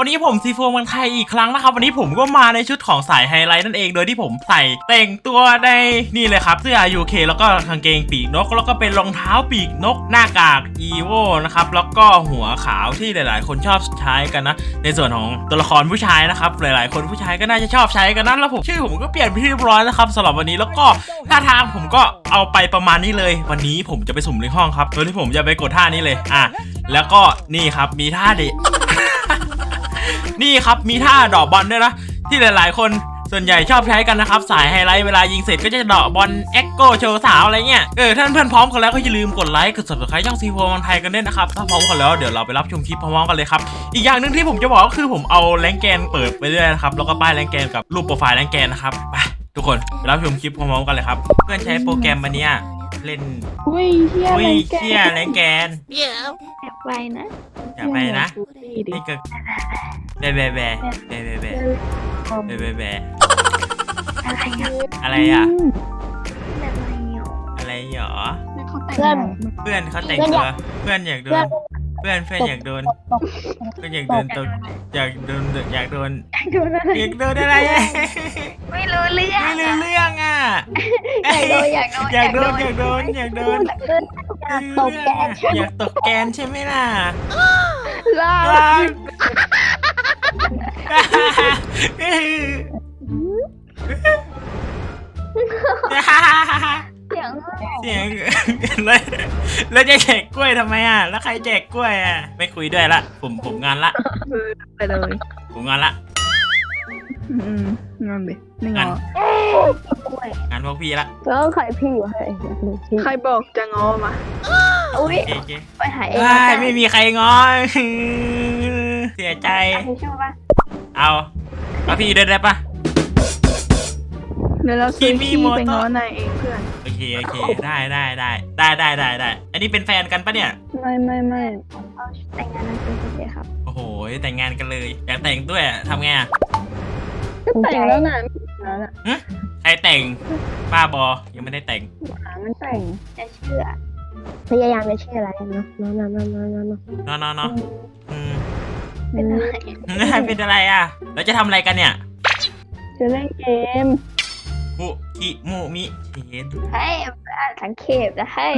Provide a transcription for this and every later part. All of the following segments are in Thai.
วันนี้ผมซีโฟมันไทยอีกครั้งนะครับ วันนี้ผมก็มาในชุดของสายไฮไลท์นั่นเองโดยที่ผมใส่แต่งตัวในนี่เลยครับเสื้อ UK แล้วก็กางเกงปีกนก แล้วก็เป็นรองเท้าปีกนกหน้ากาก EVO นะครับแล้วก็หัวขาวที่หลาย ๆ คนชอบใช้กันนะ ในส่วนของตัวละครผู้ชายนะครับหลาย ๆ คนผู้ชายก็น่าจะชอบใช้กันนะแล้วผมชื่อผมก็เปลี่ยนไปเรียบร้อยนะครับสำหรับวันนี้แล้วก็ท่าทางผมก็เอาไปประมาณนี้เลย วันนี้ผมจะไปสุ่มในห้องครับโดยที่ผมจะไปกดท่านี้เลยอะแล้วก็นี่ครับมีท่าเด็ นี่ครับมีท่าดอกบอลด้วยนะ ที่หลายๆ คนส่วนใหญ่ชอบใช้กันนะครับ สายไฮไลท์เวลายิงเสร็จก็จะเดอกบอลเอ็กโกโชว์สาวอะไรเงี้ย เออท่านเพื่อนพร้อมกันแล้วก็อย่าลืมกดไลค์กด subscribe ช่องซีโฟมันไทยกันด้วยนะครับ ถ้าพร้อมกันแล้วเดี๋ยวเราไปรับชมคลิปพร้อมกันเลยครับ อีกอย่างหนึ่งที่ผมจะบอกก็คือผมเอาแรงแกนเปิดไปเรื่อยนะครับแล้วก็ป้ายแรงแกนกับรูปโปรไฟล์แรงแกนนะครับไปทุกคนไปรับชมคลิปพร้อมกันเลยครับเพื่อนใช้โปรแกรมอันเนี้ย เล่นอุ้ยเฮียอุ้อะไรยแกเชี่ยแรงแกนแอบไปนะอย่าไปนะดูดีดินี่ก็แบะแบะแบะแบะแบะแบะแบะแบะแบะอะไรอะอะไรอะแบบอะไรอะอะไรหรอเขาแต่งเพื่อนเพื่อนเขาแต่งตัวเพื่อนอยากโดน เพื่อนเพื่อนอยากโดนเพื่อนอยากโดนตบอยากโดนอยากโดนดูนะอยากโดนอะไรอะไม่รู้เรื่องไม่รู้เรื่องอะอยากโดนอยากโดนอยากโดนอยากโดนอยากโดนอยากตบแกนอยากตกแกนใช่ไหมล่ะล่า เสียงเสียงแล้วแล้วจะแจกกล้วยทำไมอะ แล้วใครแจกกล้วยอะ ไม่คุยด้วยละ ผมผมงานละ ไปเลยผมงานละอืมงานดิไม่งงั้อนกล้วยงานพวกพี่ละแล้วใครพี่วะอยากดูพี่ใครบอกจะงอมาอุ้ยโอเคโอเคไปหาเองเอ้ยไม่มีใครงอนเสียใจพี่ชื่อว่าเอาเอาพี่เดินได้ปะ เดี๋ยวเราซื้อคิมิขี้โมโตะไปง้อนายเองเพื่อน โอเคโอเคได้ได้ได้ได้ได้ได้ได้ อันนี้เป็นแฟนกันปะเนี่ย ไม่ไม่ไม่เอาแต่งงานนั้นเป็นพี่ครับโอ้โหแต่งงานกันเลยอยากแต่งด้วยอะทำไงอะก็แต่งแล้วนะนั่นอะใครแต่งป้าบอยังไม่ได้แต่งหามันแต่งจะเชื่อพยายามจะเชื่ออะไรเนาะเนาะเนาะเนาะเนาะเนาะเนาะเนาะเนาะอืม เป็นอะไร เป็นอะไรอะแล้วจะทำอะไรกันเนี่ย จะเล่นเกม มุกิมุมิเชนให้อ่านสังเขปจะให้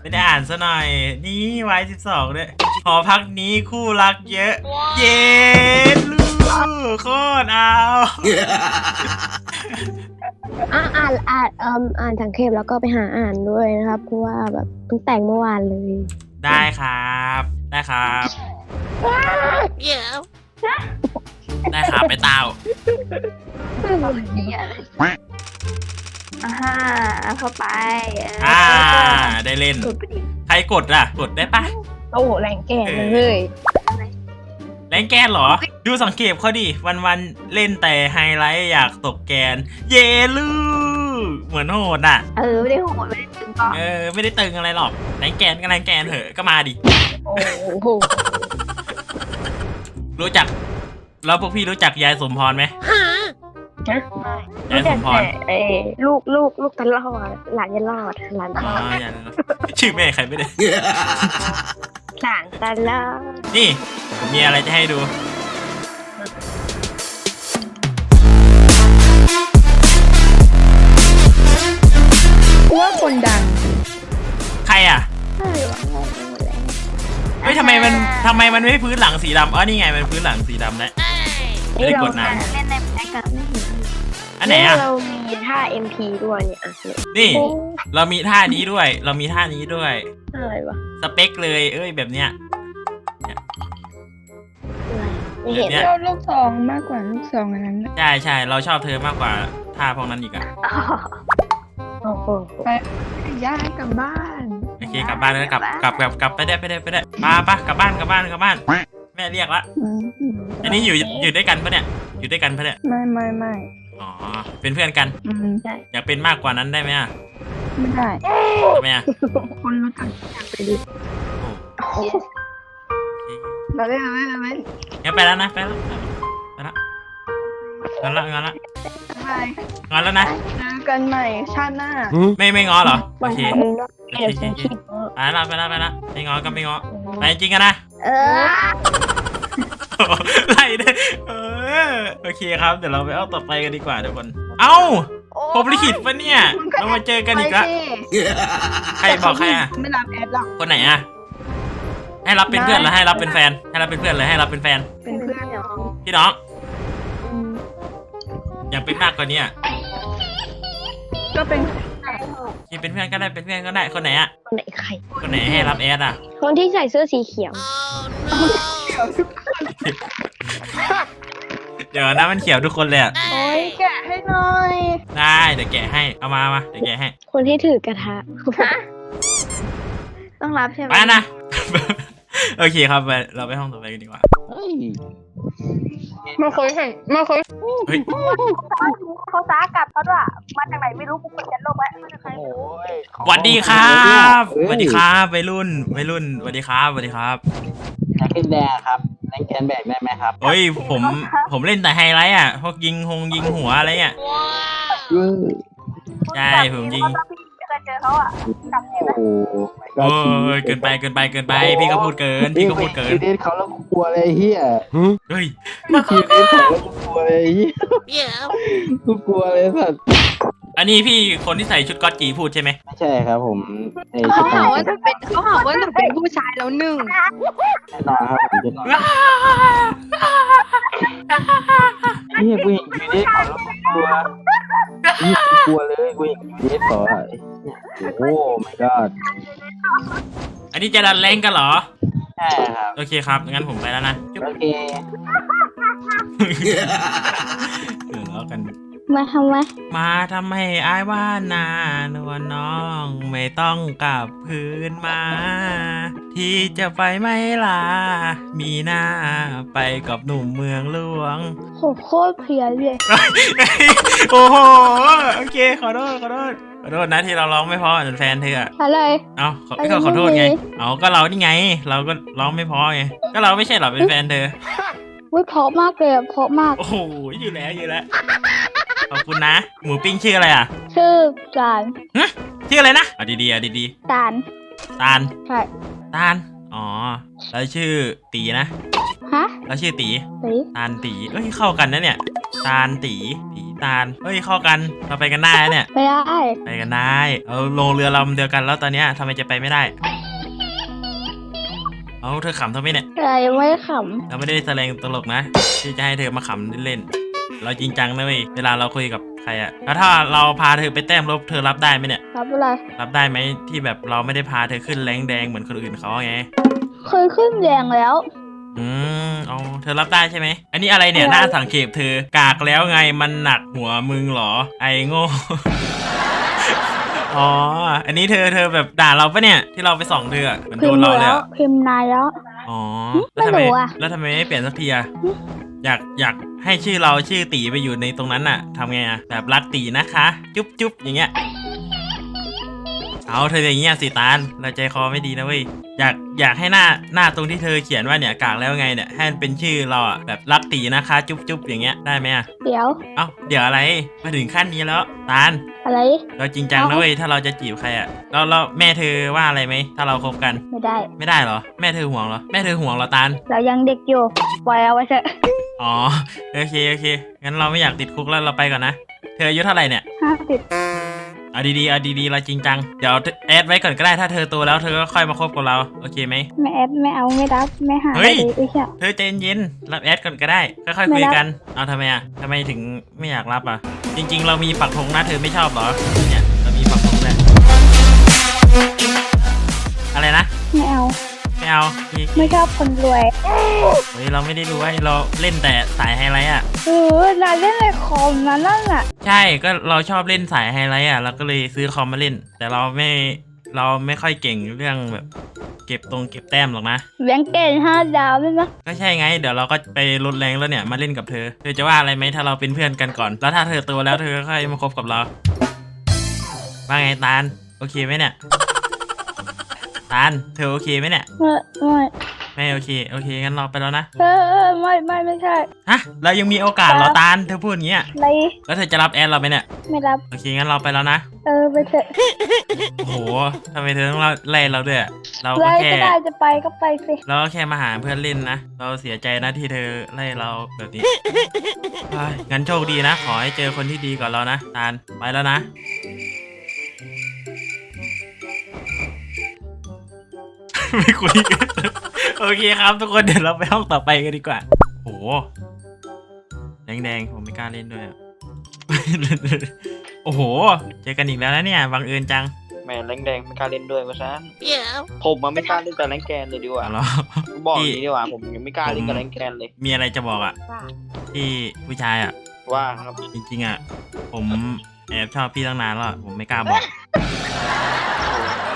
ไม่ได้อ่านซะหน่อย นี่วายสิบสองด้วยหอพักนี้คู่รักเยอะ เย็นลูกโคตรเอาอะอ่านอ่านเอ่มอ่านสังเขปแล้วก็ไปหาอ่านด้วยนะครับเพราะว่าแบบเพิ่งแต่งเมื่อวานเลย ได้ครับ ได้ครับได้ครับไปเต้าดีอะไรอ่าฮะเอาเข้าไปเอ่า ได้เล่น กดไปดิใครกดอะ กดได้ปะโอ้โหแรงแก่เลย แรงแกนเหรอ ดูสังเกตเขาดิ วันวันๆเล่นแต่ไฮไลท์อยากตกแกน เยลูเหมือนโหดอะ เออไม่ได้โหดไม่ได้ตึงก่อนเออ ไม่ได้ตึงอะไรหรอกแรงแกนก็แรงแกนเถอะก็มาดิ โอ้โหรู้จัก แล้วพวกพี่รู้จักยายสมพรไหม ยายสแต่มพรเอ้ลูกลูกลูกตลอดหลานจะรอดหลานอ๋อยายชื่อแม่ใครไม่ได้หลานตลอดนี่ผมมีอะไรจะให้ดูกูว่าคนดัง ใครอะเออว่ะงงไปหมดแล้วเฮ้ยทำไมมันทำไมมันไม่พื้นหลังสีดำอ๋อนี่ไงมันพื้นหลังสีดำแล้วไม่ได้กดนานเล่นในแพ็กกันไม่เห็น อันไหนอะ เรามีท่า MP ด้วยเนี่ยอะเนี่ยนี่ เรามีท่านี้ด้วย เรามีท่านี้ด้วย อะไรวะสเปคเลย เอ้ยแบบเนี้ย อะไรไม่เห็นเนี่ย ชอบลูกซองมากกว่าลูกซองอันนั้นนะใช่ใช่เราชอบเธอมากกว่าท่าพวกนั้นอีกอะโอ้โห ย้ายกลับบ้านโอเคกลับบ้านแล้วกลับกลับกลับกลับไปได้ไปได้ไปได้มาปะกลับบ้านกลับบ้านกลับบ้าน แม่เรียกละ อืมอันนี้อยู่อยู่ด้วยกันปะเนี่ย อยู่ด้วยกันปะเนี่ย ไม่ไม่ไม่ อ๋อ เป็นเพื่อนกัน อืมอยากเป็นมากกว่านั้นได้ไหมอะไม่ได้ ทำไมอะคนรู้จักอยากไปดิโอ้โอเคเราเล่นเราเล่นเราเล่นงั้นไปแล้วนะ ไปแล้วไปแล้วงอนละงอนละบายงอนแล้วนะ เจอกันใหม่ชาติหน้าไม่ไม่งอเหรอ โอวันเคทำเองด้วยเดี๋ยวฉันคิดว่าไปละไปละไปละไม่งอก็ไม่งอไปจริงกันนะ เออ ไล่ได้เออ โอเคครับเดี๋ยวเราไปเอาต่อไปกันดีกว่าทุกคน เอ้าผมลิขิตปะเนี่ยเรามาเจอกันอีกละใครบอกใครอะไม่รับแอดหรอกคนไหนอะให้รับเป็นเพื่อนหรือให้รับเป็นแฟน ให้รับเป็นเพื่อนหรือให้รับเป็นแฟน เป็นเพื่อนพี่น้องอยากเป็นมากกว่านี้อะก็เป็นที่เป็นเพื่อนก็ได้เป็นเพื่อนก็ได้คนไหนอะคนไหนใครคนไหนให้รับแอดอะคนที่ใส่เสื้อสีเขียว เดี๋ยวนะมันเขียวทุกคนเลยอะโอ้ยแกะให้หน่อย ได้เดี๋ยวแกะให้เอามามาเดี๋ยวแกะให้คนที่ถือกระทะต้องรับใช่ไหมไปนะโอเคครับไปเราไปห้องต่อไปกันดีกว่าไม่เคยเห็นไม่เคยเฮ้ยเขาซ้ากลับเขาด้วยมาจากไหนไม่รู้กูเปิดยันโลกไว้ไม่ใช่ใครสวัสดีครับสวัสดีครับวัยรุ่นวัยรุ่นสวัสดีครับสวัสดีครับอยากเล่นแดงครับ เล่นแกนแบกได้ไหมครับเฮ้ยผมผมเล่นแต่ไฮไลท์อะพวกยิงหงยิงหัวอะไรเงี้ยใช่ผมยิงถ้าพี่เคยเจอเขาอะกลับเนี่ยโอ้โหโอ้ยเกินไปเกินไปเกินไป พี่ก็พูดเกินพี่ก็พูดเกินคิวเดทเขาแล้วกูกลัวเลยไอ้เฮียเฮ้ยคิวเดทเขาแล้วกูกลัวเลยไอ้เฮียกูกลัวเลยสัตว์ อันนี้พี่คนที่ใส่ชุดก๊อตจีพูดใช่ไหมไม่ใช่ครับผมไอ้เขาชุดหานี้ว่าหนูเป็นเขาหาว่าหนูเป็นผู้ชายแล้วหนึ่งแน่นอนครับผมจะนอนเฮียกูเห็นคิวเดทเขาแล้วกูกลัวเฮียกูกลัวเลยกูเห็นคิวเดทเขาอะโอ้ my god อันนี้จะดันแรงกันเหรอ ใช่ครับโอเคครับงั้นผมไปแล้วนะจุ๊บโอเค เดี๋ยวแล้วกัน มาทำไมมาทำให้อายว่านานวลน้องไม่ต้องกลับคืนมา ที่จะไปไม่ลา มีหน้าไปกับหนุ่มเมืองหลวง โหโคตรเพลียเลย โอ้โห โอเค ขอโทษขอโทษขอโทษนะที่เราร้องไม่เพอเหมือนแฟนเธออะอะไร เอาขออะไรก็ขอโทษไงไม่มีเอาก็เรานี่ไง เราก็ร้องไม่เพอไง ก็เราไม่ใช่เหรอเป็นแฟนเธอวิเพราะมากเลยอะเพราะมาก โอ้โหอยู่แล้วอยู่แล้ว ขอบคุณนะ หมูปิ้งชื่ออะไรอะชื่อตาลชื่ออะไรนะเอาดีๆเอาดีตาลๆตาลใช่ตาลอ๋อแล้วชื่อตีนะ ฮะแล้วชื่อตี สีตาลตีเอ้ยเข้ากันนะเนี่ย ตาลตีตีตาลเฮ้ยเข้ากันเราไปกันได้นะเนี่ย ไม่ได้ไปกันได้เอาลงเรือลำเดียวกันแล้วตอนเนี้ยทำไมจะไปไม่ได้ เอาเธอขำทำไมเนี่ย อะไรยังไม่ขเราไม่ได้แสดงตลกนะที่จะให้เธอมาขำเล่นๆ เราจริงจังนะเว้ยเวลาเราคุยกับใครอะแล้วถ้าเราพาเธอไปแต้มลบเธอรับได้ไหมเนี่ยำรับอะไรรับได้ไหมที่แบบเราไม่ได้พาเธอขึ้นแรงแดงเหมือนคนอื่นเขาไงเคยขึ้นแดงแล้ว อืมเอาเธอรับได้ใช่ไหม อันนี้อะไรเนี่ยหน้าสังเกตเธอกากแล้วไงมันหนักหัวมึงเหรอ ไอ้โง่ อ๋อ อันนี้เธอเธอแบบด่าเราปะเนี่ยที่เราไปส่องเธออะเหมือนพิโดมนพ์เราเลยแล้วอะพิมพ์นายแล้ว อ๋อไม่แล้วทำไมรู้อะ แล้วทำไมไม่เปลี่ยนสักทีอะ อยากอยากให้ชื่อเราชื่อตีไปอยู่ในตรงนั้นอะทำไงอะแบบรักตีนะคะ จุ๊บจุ๊บอย่างเงี้ย เอาเธออย่างเงี้ยสิตาลเราใจคอไม่ดีนะเว้ยอยากอยากให้หน้าหน้าตรงที่เธอเขียนว่าเนี่ยกากแล้วไงเนี่ยให้มันเป็นชื่อเราอะแบบรักตีนะคะ จุ๊บจุ๊บอย่างเงี้ยได้ไหมอะเดี๋ยว เอ้าเดี๋ยวอะไรมาถึงขั้นนี้แล้วตาลอะไร เราจริงจังนะเว้ยถ้าเราจะจีบใครอะแล้วแล้วแม่เธอว่าอะไรไหมถ้าเราคบกันไม่ได้ ไม่ได้เหรอ แม่เธอห่วงเหรอแม่เธอห่วงเหรอตาลเรายังเด็กอยู่ปล่อยเอาไว้เถอะ อ๋อโอเคโอเคงั้นเราไม่อยากติดคุกแล้วเราไปก่อนนะเธออายุเท่าไหร่เนี่ยห้าสิบเอาดีๆเอาดีๆเราจริงจังเดี๋ยวแอดไว้ก่อนก็ได้ถ้าเธอโตแล้วเธอก็ค่อยมาคบกับเราโอเคไหมไม่แอดไม่เอาไม่รับไม่หาเฮ้ยไม่ดีไม่ใช่เธอใจเย็นๆรับแอดก่อนก็ได้ค่อยๆไม่คุยรับกันเอาทำไมอะทำไมถึงไม่อยากรับอะจริง ๆ เรามีปักธงนะเธอไม่ชอบเหรอเนี่ยเรามีปักธงแหละอะไรนะไม่เอาไม่ เอาพี่ไม่ชอบคนรวยเฮ้ยเราไม่ได้รู้ว่าเราเล่นแต่สายไฮไลท์อะเออนายเล่นในคอมนะนั่นน่ะ ใช่ก็เราชอบเล่นสายไฮไลท์อะเราก็เลยซื้อคอมมาเล่น แต่เราไม่เราไม่ค่อยเก่งเรื่องแบบ เก็บตรงเก็บแต้มหรอกนะแบงเกนห้าดาวด้วยนะก็ใช่ไง เดี๋ยวเราก็ไปลดแรงแล้วเนี่ยมาเล่นกับเธอเธอจะว่าอะไรไหมถ้าเราเป็นเพื่อนกันก่อน แล้วถ้าเธอโตแล้วเธอก็ค่อยมาคบกับเราว่าไงตาลโอเคไหมเนี่ย ตาลเธอโอเคไหมเนี่ยไม่ไม่ไม่ไม่โอเค โอเคงั้นเราไปแล้วนะ เออเออไม่ไม่ไม่ใช่ ฮะ เรายังมีโอกาสเหรอตาลเธอพูดอย่างเงี้ยอะไรแล้วเธอจะรับแอดเราไหมเนี่ย ไม่รับ โอเคงั้นเราไปแล้วนะ เออไปเถอะโอ้โหทำไมเธอต้องไล่เราด้วยอะเราไล่ก็แค่ ก็ได้จะไปก็ไปสิ เราก็แค่มาหาเพื่อนเล่นนะ เราเสียใจนะที่เธอไล่เราแบบนี้เฮ้ยงั้นโชคดีนะ ขอให้เจอคนที่ดีกว่าเรานะตาลไปแล้วนะ ไม่คุยกันโอเคครับทุกคนเดี๋ยวเราไปห้องต่อไปกันดีกว่า โห แดงๆ ผมไม่กล้าเล่นด้วยอะโอ้โห เจอกันอีกแล้วนะเนี่ย บังเอิญจังแม่แรงแดงไม่กล้าเล่นด้วยวะซันผมมันไม่กล้าเล่นกับแรงแกนเลยดีกว่า เอาเหรอบอกอย่างนี้ดีกว่าผมยังไม่กล้าเล่นกับแรงแกนเลย มีอะไรจะบอกอะที่ผู้ชายอะ ว่าครับ จริงๆอะ ผม แอบชอบพี่ตั้งนานแล้วอะผมไม่กล้าบอก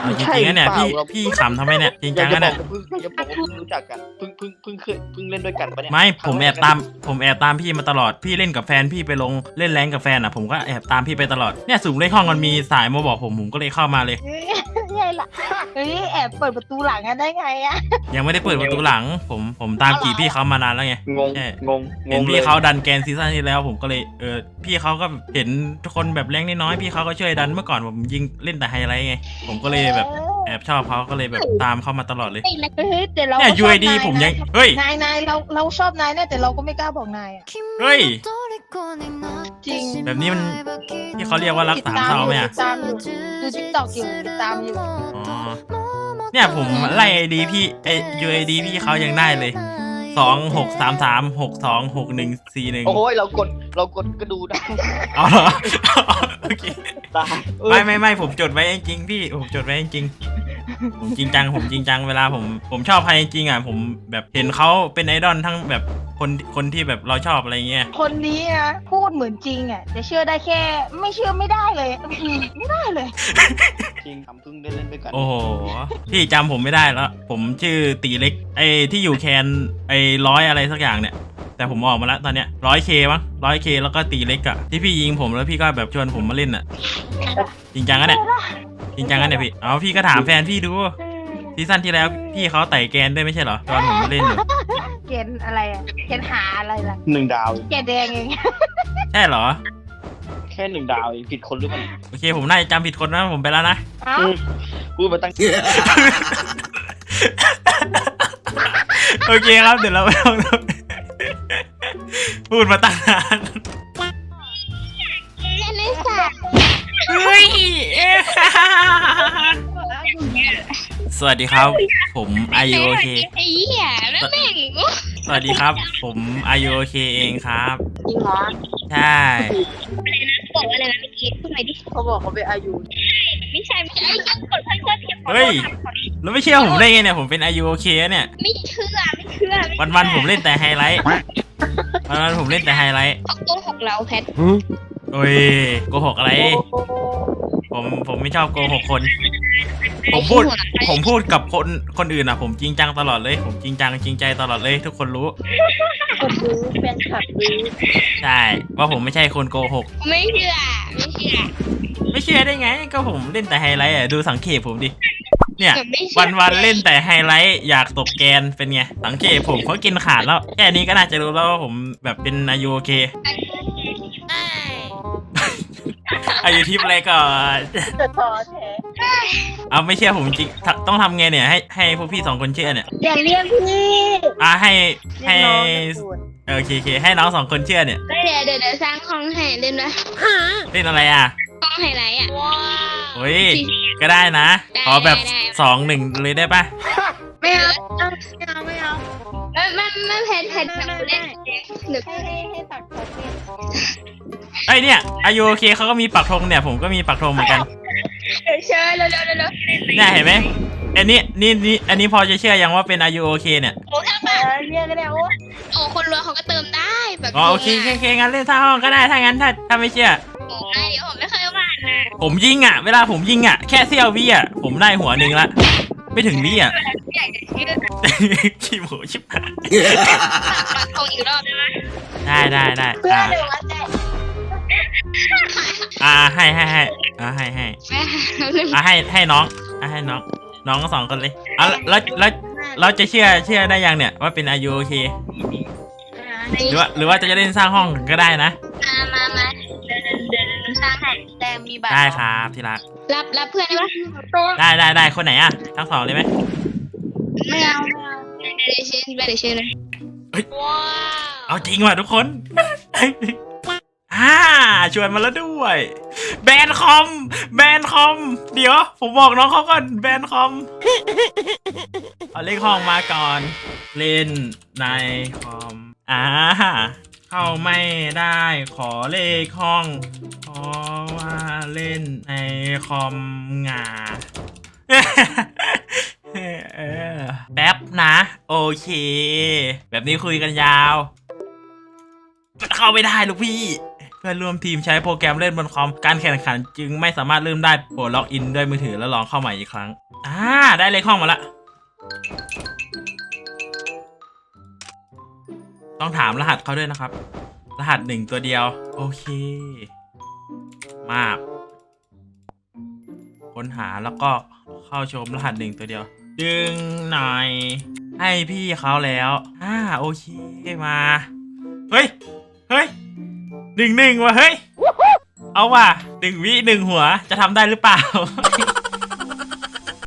เอาจริงๆนะเนี่ยพี่พี่ขำทำไมเนี่ยจริงอจัยากงจะนะบอเนี่ยกว่าเพิ่งอยากจะบอกว่าเพิ่งรู้จักกันเพิ่งเพิ่งเพิ่งเคยเพิ่งเล่นด้วยกันปะเนี่ยไม่ผมแอบตาม ผมแอบตามพี่มาตลอดพี่เล่นกับแฟนพี่ไปลงเล่นแรงกับแฟนอะผมก็แอบตามพี่ไปตลอดเนี่ยสูงเลขห้องมันมีสายมาบอกผมผมก็เลยเข้ามาเลย ใช่ละเฮ้ยแอบเปิดประตูหลังกันได้ไงอะยังไม่ได้เปิดประตูหลัง ผมผมตามจีบพี่เขามานานแล้วไง งงใช่งงงเห็นงเลพี่ยเขาดันแกนซีซั่นที่แล้ว ผมก็เลยเออพี่เขาก็เห็นทุกคนแบบแรงน้อยๆพี่เขาก็ช่วยดันเมื่อก่อนผมยิงเล่นแต่ไฮไลท์ไงผมก็เลยแบบ แอบชอบเขาก็เลยแบบตามเขามาตลอดเลย เฮ้ยแต่เราเนี่ย ก็ชอบ UID นายผมยังนะเฮ้ย นายนายเราเราชอบนายเนี่ยแต่เราก็ไม่กล้าบอกนายอะ เฮ้ย จริง แบบนี้มันที่เขาเรียกว่ารักสามเศร้าไหมอะ ติดตามอยู่ดูทิกตอกอยู่ติดตามอยู่ อ๋อ เนี่ยผมไล่ไอดีพี่ไอ UID พี่เขายังได้เลย สองหกสามสามหกสองหกหนึ่งสี่หนึ่งโอ้ยเรากดเรากดก็ดูได้เอาเหรอโอเคตายเออไม่ไม่ไม่ผมจดไว้จริงๆพี่ผมจดไว้จริงๆผมจริงจังผมจริงจังเวลาผมผมชอบใครจริงๆอะผมแบบเห็นเขาเป็นไอดอลทั้งแบบคนคนที่แบบเราชอบอะไรเงี้ยคนนี้นะพูดเหมือนจริงอะแต่เชื่อได้แค่ ไม่เชื่อไม่ได้เลยอืมไม่ได้เลย จริงทำเพิ่งได้เล่นด้วยกันโอ้โห พี่จำผมไม่ได้แล้ว ผมชื่อตีเล็ก ไอที่อยู่แคนไอร้อยอะไรสักอย่างเนี่ย แต่ผมออกมาแล้วตอนเนี้ยร้อยเคมั้งร้อยเคแล้วก็ตีเล็กอะที่พี่ยิงผมแล้วพี่ก็แบบชวนผมมาเล่นอะจริงจังอะเนี่ยจริงจังอะเนี่ยพี่เอาพี่ก็ถามแฟนพี่ดูซีซั่นที่แล้วพี่เขาไต่แกนด้วยไม่ใช่เหรอตอนผมมาเล่นอยู่เกณฑ์อะไรอะเกณฑ์หาอะไรล่ะหนึ่งดาว แกแดงเอง ใช่เหรอ แค่หนึ่งดาวเองผิดคนหรือเปล่าโอเคผมน่าจะจำผิดคนนะผมไปแล้วนะ เอ้าอืมพูดมาตั้งโอเคครับเดี๋ยวเราไปลองดูพูดมาตั้งนานเฮ้ยสวัสดีครับ ผมอายุโอเคไอ้เหี้ยแม่งแม่งสวัสดีครับ ผมอายุโอเคเองครับ จริงเหรอใช่บ หน่อยดิเขาบอกเขาเป็นอายุไม่ใช่ไม่ใช่กดเพื่อนเพื่อนเพียงเฮ้ย แล้วไม่เชื่อผมได้ไงเนี่ยผมเป็นอายุโอเคเนี่ย ไม่เชื่อไม่เชื่อวันวันๆผมเล่นแต่ไฮไลท์ วันวันๆผมเล่นแต่ไฮไลท์ เขาโกหกเราแพทโอ้ยโกหกอะไร ผมผมไม่ชอบโกหกคน ผมพูด ผมพูดกับคนคนอื่นอะ ผมจริงจังตลอดเลย ผมจริงจังจริงใจตลอดเลย ทุกคนรู้ คนรู้แฟนคลับรู้ใช่ ว่าผมไม่ใช่คนโกหก ไม่เชื่อ ไม่เชื่อไม่เชื่อได้ไง ก็ผมเล่นแต่ไฮไลท์อะ ดูสังเกตผมดิ เนี่ยเหมือนไม่เชื่อวันวันๆเล่นแต่ไฮไลท์อยากตกแกนเป็นไง สังเกตผมเขากินขาดแล้ว แค่นี้ก็น่าจะรู้แล้วว่าผมแบบเป็นอายุโอเค อายุทิพย์อะไรก่อน จะท้อแท้ เอาไม่เชื่อผมจริงทต้องทำไงเนี่ยให้ให้พวกพี่สองคนเชื่อเนี่ยอย่าเรียกพี่อะให้เรียให้กน้องนะคุณเออโอเคโอเคให้น้องสองคนเชื่อเนี่ยก็เดี๋ยวเดี๋ยวเดี๋ยวสร้างห้องให้เล่นนะเล่นอะไรอะห้องไฮไลท์อะโอ้ยก็ได้นะได้ขอแบบได้ได้สองหนึ่งเลยได้ปะไม่เอาไม่เอาไม่เอาไม่ไม่ไม่แพทแพทแบบเล่นหรือให้ให้ให้ตัดคอเล่นไอยเนี่ยอายุโอเคเขาก็มีปักธงเนี่ยผมก็มีปักธงเหมือนกัน เชิญเร็วเร็วเร็วเนี่ยเห็นไหมอันนี้นี่นี่อันนี้พอจะเชื่อยังว่าเป็นอายุโอเคเนี่ยโอ้ถ้าเออเรียกก็ได้โอ้โอ้คนรวยเขาก็เติมได้แบบอ๋อโอเคโอเคโอเคงั้นเล่นท่าห้องก็ได้ถ้างั้นถ้าถ้าไม่เชื่อโอ้ได้เดี๋ยวผมไม่เคยผ่านนะผมยิงอะ เวลาผมยิงอะแค่เสี้ยววิอะผมได้หัวหนึ่งละไม่ถึงวิอะอยากจะเชื่อขี้โมชิบหายปักธงอีกรอบได้ไหมได้ได้ได้เพื่ออ่าเดี๋ยวว่าแต่ อ่าให้ให้ให้อ่าให้ให้แม่เล่นอ่าให้ให้น้องอ่าให้น้อง น้องสองคนเลยอะแล้วแล้วหน้าเราจะเชื่อเชื่อได้ยังเนี่ยว่าเป็นอายุโอเคหรือว่าหรือว่าจะเล่นสร้างห้องก็ได้นะมามามาเดินเดินเดินเดินสร้างให้แต่มีบัตรได้ครับที่รักรับรับเพื่อนได้ปะได้ได้ได้คนไหนอะทั้งสองเลยไหมไม่เอาไม่เอาเดี๋ยวเชนเดี๋ยวเชนเลยว้าวเอาจริงว่ะทุกคน อ่าชวนมาแล้วด้วย แบนคอม แบนคอม เดี๋ยว ผมบอกน้องเขาก่อน แบนคอม เอาเลขห้องมาก่อน เล่นในคอม อ่า เข้าไม่ได้ ขอเลขห้องเพราะว่าเล่นในคอมงาเออแป๊บนะ โอเค แบบนี้คุยกันยาว เข้าไม่ได้ลูกพี่ พื่อนร่วมทีมใช้โปรแกรมเล่นบนคอมการแข่งขันจึงไม่สามารถเริ่มได้โปรดล็อกอินด้วยมือถือแล้วลองเข้าใหม่อีกครั้งอ่าได้เลขห้องมาละต้องถามรหัสเขาด้วยนะครับ รหัสหนึ่งตัวเดียว โอเค มาก ค้นหาแล้วก็เข้าชมรหัสหนึ่งตัวเดียว ดึงหน่อย ให้พี่เขาแล้ว อ่า โอเค มา เฮ้ย เฮ้ย หนึ่งหนึ่งวะเฮ้ย เอาว่ะหนึ่งวิหนึ่งหัวจะทำได้หรือเปล่า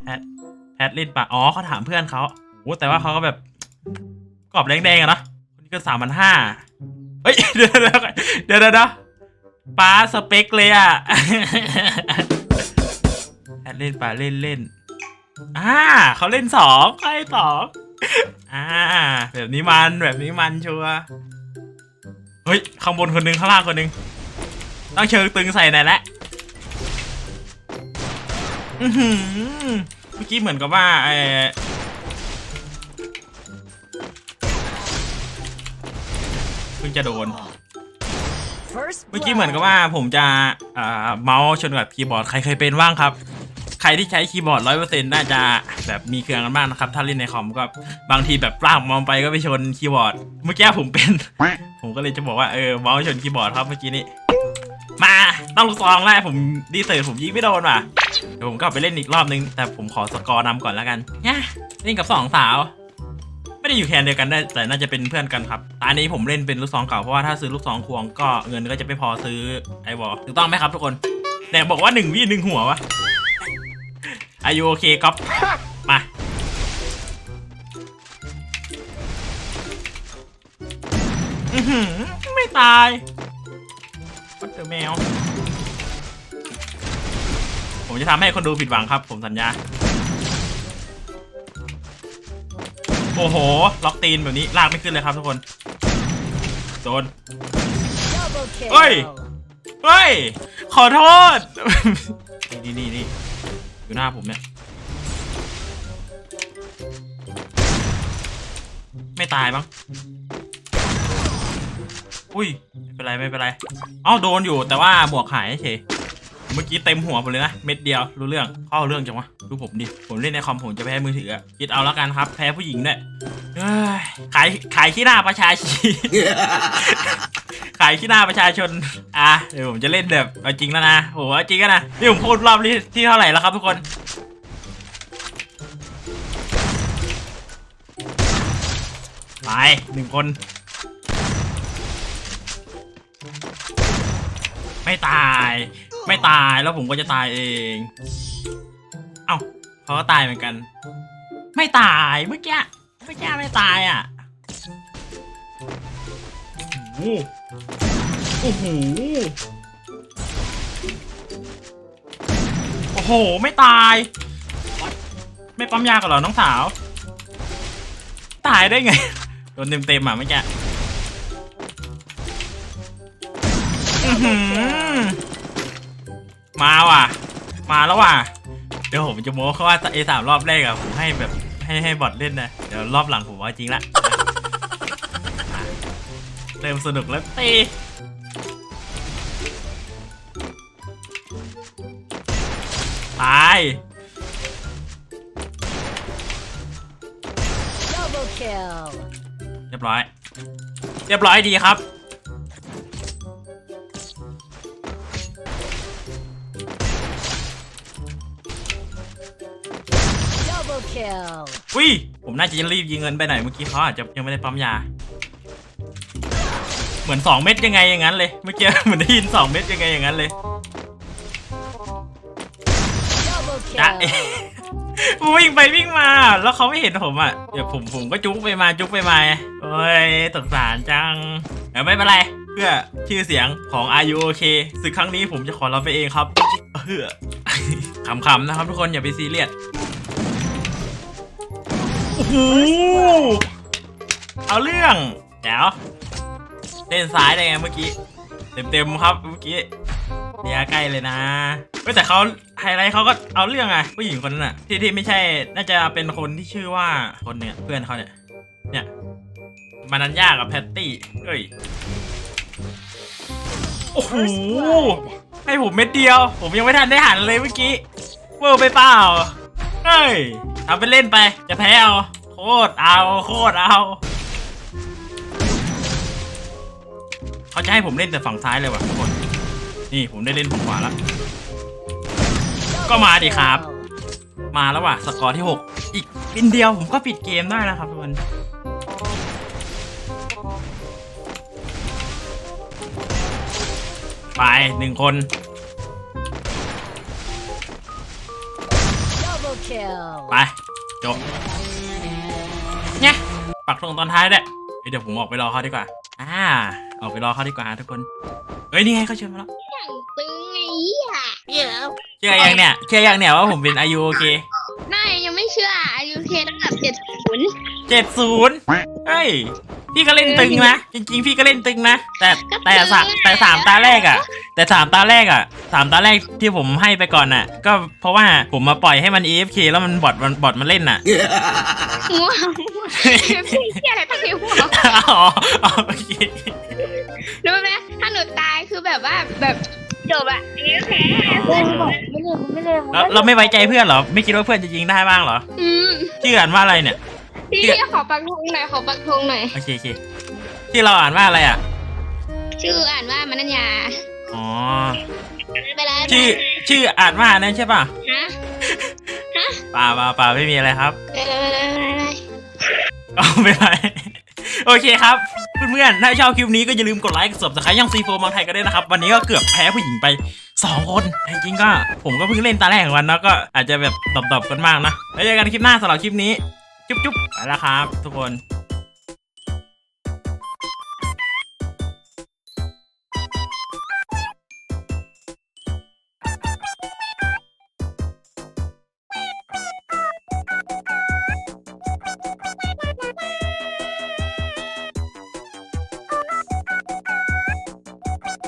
แพทแพทเล่นปะอ๋อเขาถามเพื่อนเขาโอ้แต่ว่าเขาก็แบบกรอบแดงๆอะเนาะคนนี้ก็สามพันห้าเฮ้ยเดี๋ยวเดี๋ยวเดี๋ยวเดี๋ยวเดี๋ยวป้าสเปคเลยอะแพทเล่นปะเล่นเล่นอ่าเขาเล่นสองใครสองอ่า แบบนี้มันแบบนี้มันชัวร์ เฮ้ยข้างบนคนหนึงข้างล่างคนหนึงต้องเชิงตึงใส่หน่อยละอือหือเมื่อกี้เหมือนกับว่าเออเพิ่งจะโดน เมื่อกี้เหมือนกับว่าผมจะอ่าเมาส์ชนกับคีย์บอร์ดใครเคยเป็นบ้างครับ ใครที่ใช้คีย์บอร์ดร้อยเปอร์เซ็นต์น่าจะแบบมีเครื่องกันบ้างนะครับ ถ้าเล่นในคอมก็บางทีแบบปลางมองไปก็ไปชนคีย์บอร์ด เมื่อกี้ผมเป็น ผมก็เลยจะบอกว่าเออเมาส์ชนคีย์บอร์ดครับเมื่อกี้นี้ มาต้องลูกซองแล้วผมดีเซอร์ผมยิงไม่โดนว่ะเดี๋ยวผมก็ไปเล่นอีกรอบนึง แต่ผมขอสกอร์นำก่อนแล้วกันเนี่ยเล่นกับสองสาว ไม่ได้อยู่แคนเดียวกันได้แต่น่าจะเป็นเพื่อนกันครับตอนนี้ผมเล่นเป็นลูกซองเก่าเพราะว่าถ้าซื้อลูกซองควงก็เงินก็จะไม่พอซื้อไอวอลถูกต้องไหมครับทุกคนแต่บอกว่าหนึ่งวิหนึ่งหัววะ อายุโอเคก๊อฟมาอือหือไม่ตายวัดเจอแมว ผมจะทำให้คนดูผิดหวังครับ ผมสัญญา โอ้โห ล็อกตีนแบบนี้ ลากไม่ขึ้นเลยครับทุกคน โดนเฮ้ย เฮ้ย ขอโทษ นี่นี่นี่ อยู่หน้าผมเนี่ย ไม่ตายบ้างอุ้ย ไม่เป็นไร ไม่เป็นไร เอ้าโดนอยู่แต่ว่าบวกหายเฉย มื่อกี้เต็มหัวผมเลยนะ เม็ดเดียวรู้เรื่องเข้าเรื่องจังวะดูผมดิ ผมเล่นในคอมผมจะแพ้มือถืออะคิดเอาแล้วกันครับ แพ้ผู้หญิงด้วยเฮ้ยขายขายขี้หน้าประชาชีขายขี้หน้าประชาชน อะเดี๋ยวผมจะเล่นแบบเอาจริงแล้วนะโอ้โหเอาจริงกันนะนี่ผมพูดรอบที่ที่เท่าไหร่แล้วครับทุกคน ไปหนึ่งคน ไม่ตาย ไม่ตายแล้วผมก็จะตายเอง เอ้าเขาก็ตายเหมือนกัน ไม่ตายเมื่อกี้เมื่อกี้ไม่ตายอะโอ้โหโอ้โหโอ้โหไม่ตาย ไม่ปั๊มยากันเหรอน้องสาว ตายได้ไงโดนเต็มๆอะเมื่อกี้อือหือ มาว่ะ มาแล้วว่ะ เดี๋ยวผมจะโม้เขาว่าเอสามรอบแรกอะผมให้แบบให้ให้บอทเล่นนะ เดี๋ยวรอบหลังผมว่าจริงละมาเริ่มสนุกแล้วตีตายเรียบร้อย เรียบร้อยดีครับ ผมน่าจะรีบยิงเงินไปหน่อยเมื่อกี้เขาอาจจะยังไม่ได้ปั๊มยา เหมือน2เม็ดยังไงอย่างนั้นเลยเมื่อกี้เหมือนได้ยิน2เม็ดยังไงอย่างนั้นเลยจ้ะเอ๊ะผมวิ่งไปวิ่งมา แล้วเขาไม่เห็นผมอะเดี๋ยวผมผมก็จุกไปมาจุกไปมาโอ้ยสงสารจังแต่ไม่เป็นไรเพื่อชื่อเสียงของ Are You OK ศึกครั้งนี้ผมจะขอรับไปเองครับเฮ้อขำๆนะครับทุกคนอย่าไปซีเรียส โอ้โหเอาเรื่องเดี๋ยวเล่นซ้ายได้ไงเมื่อกี้ เต็มๆครับเมื่อกี้ระยะใกล้เลยนะแต่เขาไฮไลท์เขาก็เอาเรื่องอะผู้หญิงคนนั้นอะที่ที่ไม่ใช่ น่าจะเป็นคนที่ชื่อว่าคนเนี่ยเพื่อนเขาเนี่ย เนี่ยมานันยากับแพตตี้เฮ้ยโอ้โหให้ผมเม็ดเดียว ผมยังไม่ทันได้หันเลยเมื่อกี้เวอร์ไปเปล่า เฮ้ยทำไปเล่นไปจะแพ้เอาโคตรเอาโคตรเอาเขาจะให้ผมเล่นแต่ฝั่งซ้ายเลยว่ะทุกคน นี่ผมได้เล่นฝั่งขวาแล้ว ก็มาดิครับ มาแล้วว่ะ สกอร์ที่ 6 อีกปินเดียวผมก็ปิดเกมได้แล้วครับทุกคนไปหนึ่งคน ไปจบเนี่ยปักตรงตอนท้ายเนี่ยเฮ้ยเดี๋ยวผมออกไปรอเขาดีกว่า อ่า ออกไปรอเขาดีกว่าทุกคน เฮ้ยนี่ไงเขาเชิญมาแล้วตึงไงเหี้ยเชื่อยังเนี่ยเชื่อยังเนี่ยว่าผมเป็นอายุโอเคน่ายังไม่เชื่ออายุเคระดับเจ็ดศูนย์เจ็ดศูนย์เฮ้ย พี่ก็เล่นตึงนะ จริง ๆ พี่ก็เล่นตึงนะ แต่แต่สามแต่สามตาแรกอะแต่สามตาแรกอะสามตาแรกที่ผมให้ไปก่อนน่ะ ก็เพราะว่าผมมาปล่อยให้มัน AFK แล้วมันบอทมันบอทมันเล่นน่ะง่วงพี่เหี้ยอะไรตั้งในหัวอ๋ออ๋อโอเครู้ไหมถ้าหนูตายคือแบบว่าแบบจบอะอายุแพ้เล่นบอกไม่เล่นไม่เล่นแล้วเราไม่ไว้ใจเพื่อนเหรอ ไม่คิดว่าเพื่อนจะยิงได้บ้างเหรอ อืมชื่ออ่านว่าอะไรเนี่ย พี่พี่ขอปักธงหน่อยขอปักธงหน่อย โอเคโอเคที่เราอ่านว่าอะไรอะ ชื่ออ่านว่ามันัญญาอ๋อ ไปเลยชื่อชื่ออ่านว่านั่นใช่ป่ะฮะป่าป่าป่าไม่มีอะไรครับ ไปเลยไปเลยไปเลยเอาไปไปโอเคครับ เพื่อนๆ ถ้าชอบคลิปนี้ก็อย่าลืมกดไลค์กด subscribe ยังซีโฟมังไทยกันด้วยนะครับ วันนี้ก็เกือบแพ้ผู้หญิงไป 2 คนแต่จริงๆก็ ผมก็เพิ่งเล่นตาแรกของวันนะก็อาจจะแบบตบๆกันมากนะ แล้วเจอกันคลิปหน้าสำหรับคลิปนี้ จุ๊บจุ๊บไปแล้วครับ ทุกคน